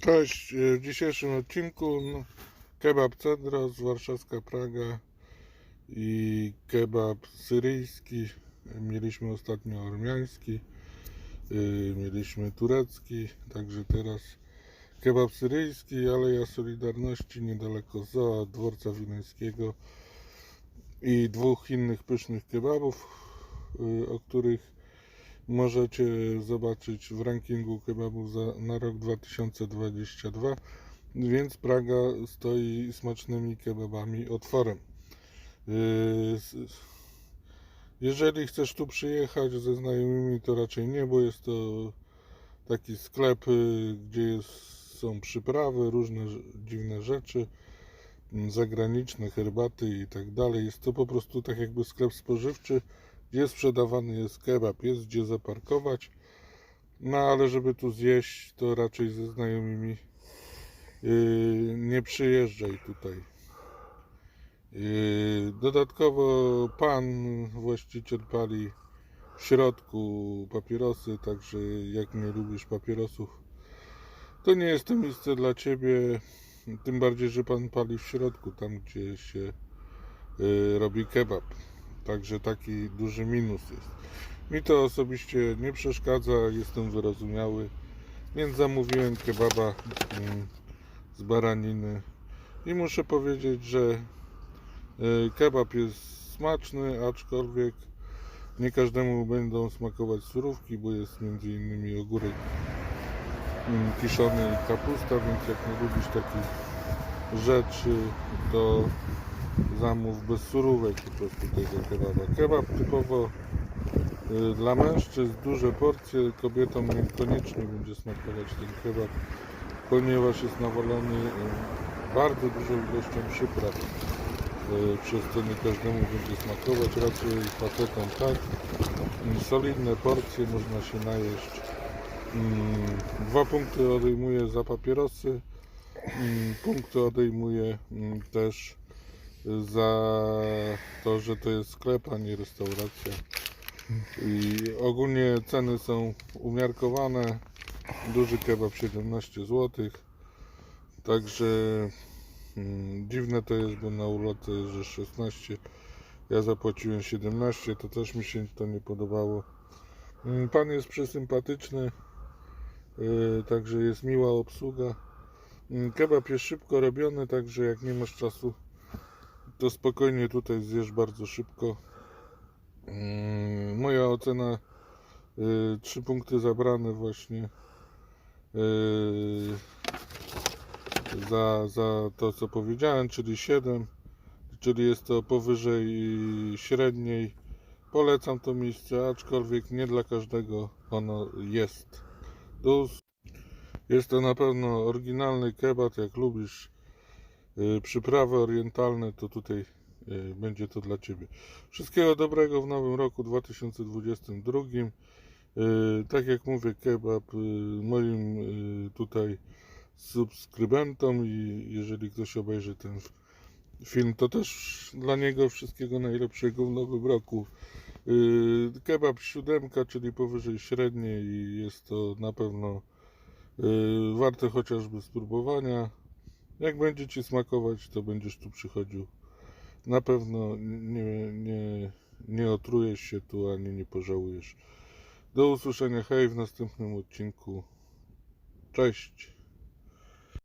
Cześć, e, w dzisiejszym odcinku no, kebab Cedros, warszawska Praga i kebab syryjski. Mieliśmy ostatnio ormiański, y, mieliśmy turecki, także teraz kebab syryjski, Aleja Solidarności niedaleko Zoa, dworca wileńskiego i dwóch innych pysznych kebabów, y, o których możecie zobaczyć w rankingu kebabów za, na rok 2022, więc Praga stoi smacznymi kebabami otworem. Yy, Jeżeli chcesz tu przyjechać ze znajomymi, to raczej nie, bo jest to taki sklep, y, gdzie są przyprawy, różne dziwne rzeczy, m, zagraniczne, herbaty i tak dalej. Jest to po prostu tak jakby sklep spożywczy, gdzie sprzedawany jest kebab, jest gdzie zaparkować. No ale żeby tu zjeść, to raczej ze znajomymi yy, nie przyjeżdżaj tutaj. Yy, dodatkowo pan właściciel pali w środku papierosy, także jak nie lubisz papierosów, to nie jest to miejsce dla ciebie. Tym bardziej, że pan pali w środku, tam gdzie się yy, robi kebab. Także taki duży minus jest. Mi to osobiście nie przeszkadza, jestem wyrozumiały, więc zamówiłem kebaba mm, z baraniny i muszę powiedzieć, że y, kebab jest smaczny, aczkolwiek nie każdemu będą smakować surówki, bo jest między innymi ogórek mm, kiszony i kapusta, więc jak nie lubisz takich rzeczy, to zamów bez surówek po prostu tego kebaba. Kebab typowo y, dla mężczyzn, duże porcje, kobietom niekoniecznie będzie smakować ten kebab, ponieważ jest nawalony y, bardzo dużą ilością przypraw. Y, Przez to nie każdemu będzie smakować, raczej facetom tak. Mm, Solidne porcje, można się najeść. Mm, Dwa punkty odejmuje za papierosy, mm, punkty też za to, że to jest sklep, a nie restauracja. I ogólnie ceny są umiarkowane. Duży kebab 17 zł. Także mm, dziwne to jest, bo na ulotce, że 16. Ja zapłaciłem 17, to też mi się to nie podobało. Mm, Pan jest przesympatyczny, yy, także jest miła obsługa. Mm, Kebab jest szybko robiony, także jak nie masz czasu to spokojnie tutaj zjesz bardzo szybko. Mm, Moja ocena 3 punkty zabrane właśnie y, za, za to co powiedziałem, czyli 7, czyli jest to powyżej średniej. Polecam to miejsce, aczkolwiek nie dla każdego ono jest. Jest to na pewno oryginalny kebab, jak lubisz y, przyprawy orientalne, to tutaj y, będzie to dla Ciebie. Wszystkiego dobrego w nowym roku 2022. Y, Tak jak mówię, kebab y, moim y, tutaj subskrybentom i jeżeli ktoś obejrzy ten film, to też dla niego wszystkiego najlepszego w nowym roku. Y, Kebab siódemka, czyli powyżej średniej i jest to na pewno y, warte chociażby spróbowania. Jak będzie Ci smakować, to będziesz tu przychodził. Na pewno nie, nie, nie otrujesz się tu, ani nie pożałujesz. Do usłyszenia, hej, w następnym odcinku. Cześć!